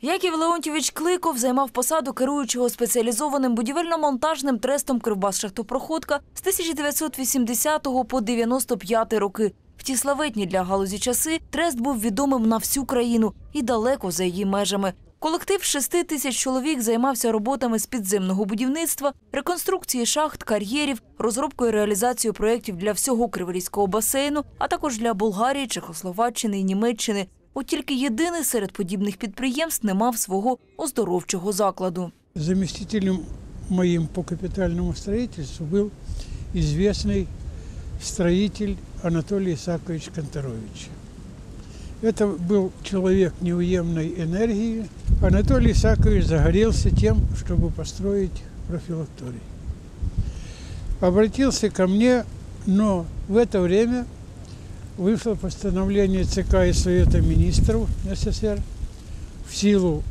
Яків Леонтьович Кликов займав посаду керуючого спеціалізованим будівельно-монтажним трестом Кривбас-Шахтопроходка з 1980 по 95 роки. В ті славетні для галузі часи трест був відомим на всю країну і далеко за її межами. Колектив шести тисяч чоловік займався роботами з підземного будівництва, реконструкції шахт, кар'єрів, розробкою і реалізацією проєктів для всього Криворізького басейну, а також для Болгарії, Чехословаччини і Німеччини. От тільки єдиний серед подібних підприємств не мав свого оздоровчого закладу. Заместителем моим по капитальному строительству был известный строитель Анатолий Исакович Конторович. Это был человек неуемной энергии. Анатолий Исакович загорелся тем, чтобы построить профилакторий. Обратился ко мне, но в это время вышло постановление ЦК и Совета министров СССР в силу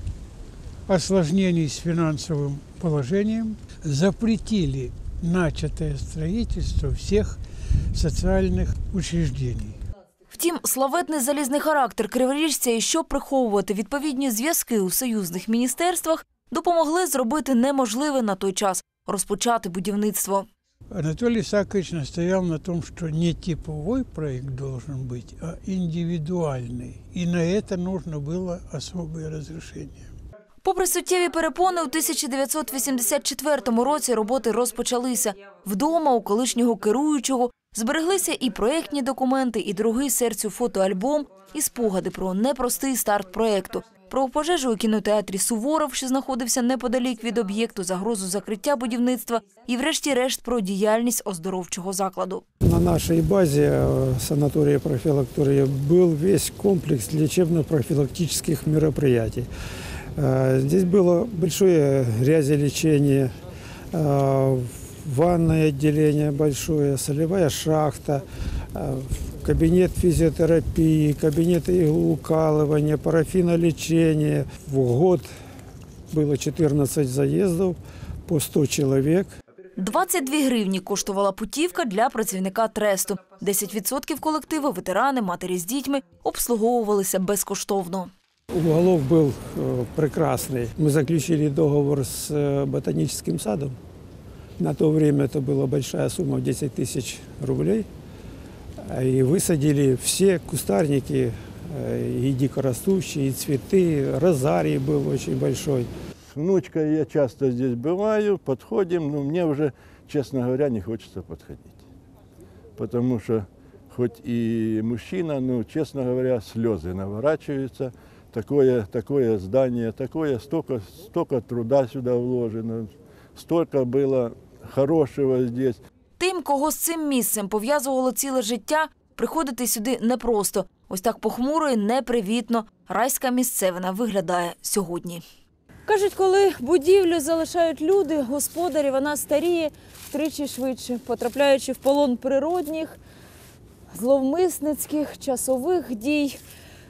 осложнений с финансовым положением запретили начатое строительство всех социальных учреждений. Втім, славетний залізний характер криворіжця і щоб приховувати відповідні зв'язки у союзних міністерствах, допомогли зробити неможливе на той час розпочати будівництво. Анатолий Исакович настоял на том, что не типовой проект должен быть, а индивидуальный. И на это нужно было особое разрешение. Попри суттєві перепони, у 1984 році роботи розпочалися. Вдома у колишнього керуючого збереглися і проєктні документи, і другий серцю фотоальбом, і спогади про непростий старт проєкту. Про пожежу у кінотеатрі Суворов, що знаходився неподалік від об'єкту, загрозу закриття будівництва, і врешті-решт про діяльність оздоровчого закладу. На нашей базе э, санатория профилактория был весь комплекс лечебно-профилактических мероприятий. Э, Здесь было большое грязелечение, э, ванное отделение большое, солевая шахта, э, кабинет физиотерапии, кабинет иглоукалывания, парафинолечения. В год было 14 заездов по 100 человек. 22 гривні коштувала путівка для працівника тресту. 10% колективу, ветерани, матері з дітьми обслуговувалися безкоштовно. Уголок был э, прекрасный. Мы заключили договор с э, ботаническим садом. На то время это была большая сумма в 10 тысяч рублей. И высадили все кустарники, э, и дикорастущие, и цветы. Розарий был очень большой. Внучка, я часто здесь бываю, подходим, но мне уже, честно говоря, не хочется подходить. Потому что хоть и мужчина, но, честно говоря, слезы наворачиваются. Такое, такое здание, такое, столько, столько труда сюда вложено, столько было хорошего здесь. Кого з цим місцем пов'язувало ціле життя, приходити сюди непросто. Ось так похмуро і непривітно райська місцевина виглядає сьогодні. Кажуть, коли будівлю залишають люди, господарі, вона старіє втричі швидше, потрапляючи в полон природних, зловмисницьких, часових дій.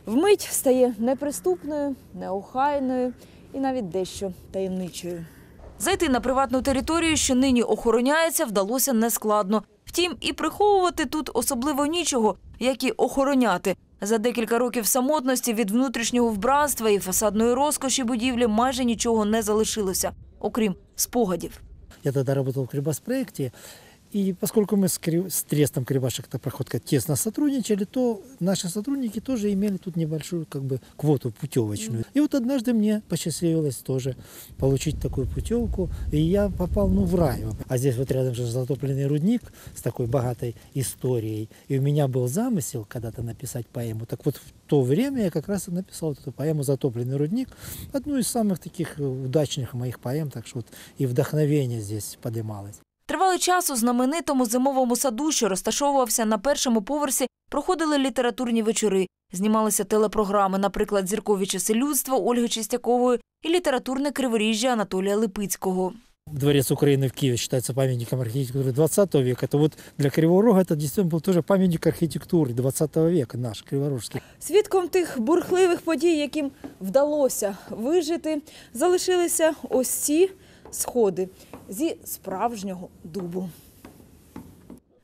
Вмить стає неприступною, неохайною і навіть дещо таємничою. Зайти на приватну територію, що нині охороняється, вдалося нескладно. Втім, і приховувати тут особливо нічого, як і охороняти. За декілька років самотності від внутрішнього вбранства і фасадної розкоші будівлі майже нічого не залишилося, окрім спогадів. Я тоді працював в Крибас-проекте, и поскольку мы с, Кри- с трестом Крибашек проходка тесно сотрудничали, то наши сотрудники тоже имели тут небольшую как бы квоту путевочную. И вот однажды мне посчастливилось тоже получить такую путевку, и я попал ну, в рай. А здесь вот рядом же затопленный рудник с такой богатой историей. И у меня был замысел когда-то написать поэму. Так вот в то время я как раз и написал вот эту поэму «Затопленный рудник», одну из самых таких удачных моих поэм, так что вот и вдохновение здесь поднималось. Тривалий час у знаменитому зимовому саду, що розташовувався на першому поверсі, проходили літературні вечори, знімалися телепрограми, наприклад, «Зіркові часи людства» Ольги Чистякової і літературне криворіжжя Анатолія Липицького. Дворец Украины в Киеве считается памятником архитектуры 20 века. То вот для Кривого Рога это действительно был тоже памятник архитектуры 20 века, наш, Криворожский. Свідком тих бурхливих подій, яким вдалося вижити, залишилися ось ці сходи зі справжнього дубу.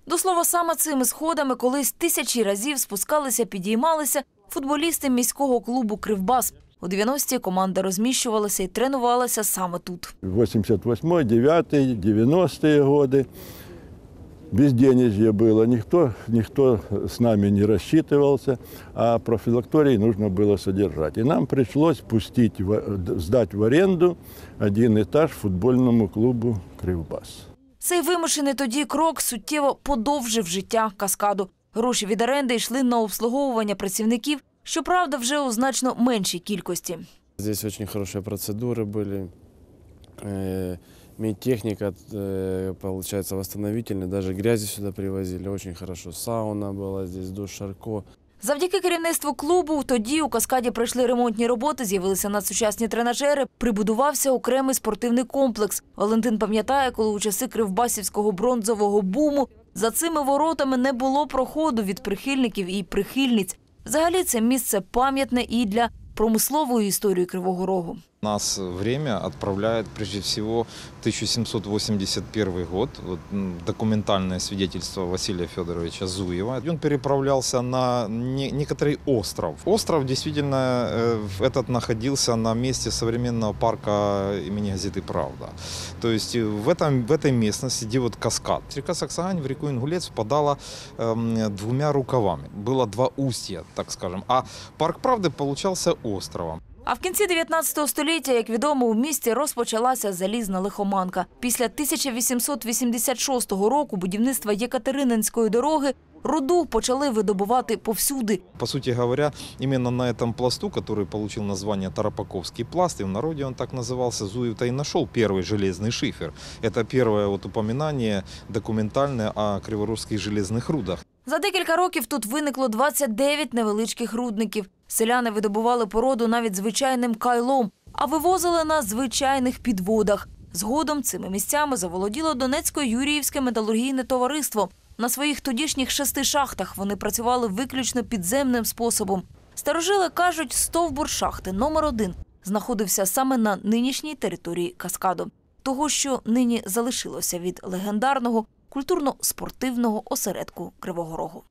До слова, саме цими сходами колись тисячі разів спускалися, підіймалися футболісти міського клубу Кривбас. У 90-ті команда розміщувалася і тренувалася саме тут. 88 9 90-е годы Безденежье было, никто, никто с нами не рассчитывался, а профилакторий нужно было содержать. И нам пришлось пустить, в- сдать в аренду один этаж футбольному клубу «Кривбас». Цей вимушений тоді крок суттєво подовжив життя каскаду. Гроші від оренди йшли на обслуговування працівників, щоправда, вже у значно меншій кількості. Здесь очень хорошие процедуры были. Э, Медтехника, э, получается, восстановительная. Даже грязи сюда привозили. Очень хорошо. Сауна была здесь, душ Шарко. Завдяки керівництву клубу тоді у каскаді пройшли ремонтні роботи, з'явилися надсучасні тренажери, прибудувався окремий спортивний комплекс. Валентин пам'ятає, коли у часи кривбасівського бронзового буму за цими воротами не було проходу від прихильників і прихильниць. Взагалі це місце пам'ятне і для промислової історії Кривого Рогу. Нас время отправляет прежде всего в 1781 год, вот, документальное свидетельство Василия Федоровича Зуева. Он переправлялся на не- некоторый остров. Остров действительно э, этот находился на месте современного парка имени газеты «Правда». То есть э, в, этом, в этой местности, где вот каскад, река Саксагань в реку Ингулец впадала эм, двумя рукавами. Было два устья, так скажем. А парк «Правды» получался островом. А в кінці 19 століття, як відомо, у місті розпочалася залізна лихоманка. Після 1886 року будівництва Єкатерининської дороги руду почали видобувати повсюди. По сути говоря, именно на этом пласту, который получил название Тарапаковский пласт, и в народе он так назывался, Зуев-то и нашел первый железный шифер. Это первое вот упоминание документальное о криворужских железных рудах. За декілька років тут виникло 29 невеличких рудників. Селяни видобували породу навіть звичайним кайлом, а вивозили на звичайних підводах. Згодом цими місцями заволоділо Донецько-Юріївське металургійне товариство. На своїх тодішніх шести шахтах вони працювали виключно підземним способом. Старожили кажуть, стовбур шахти номер один знаходився саме на нинішній території Каскаду, того, що нині залишилося від легендарного культурно-спортивного осередку Кривого Рогу.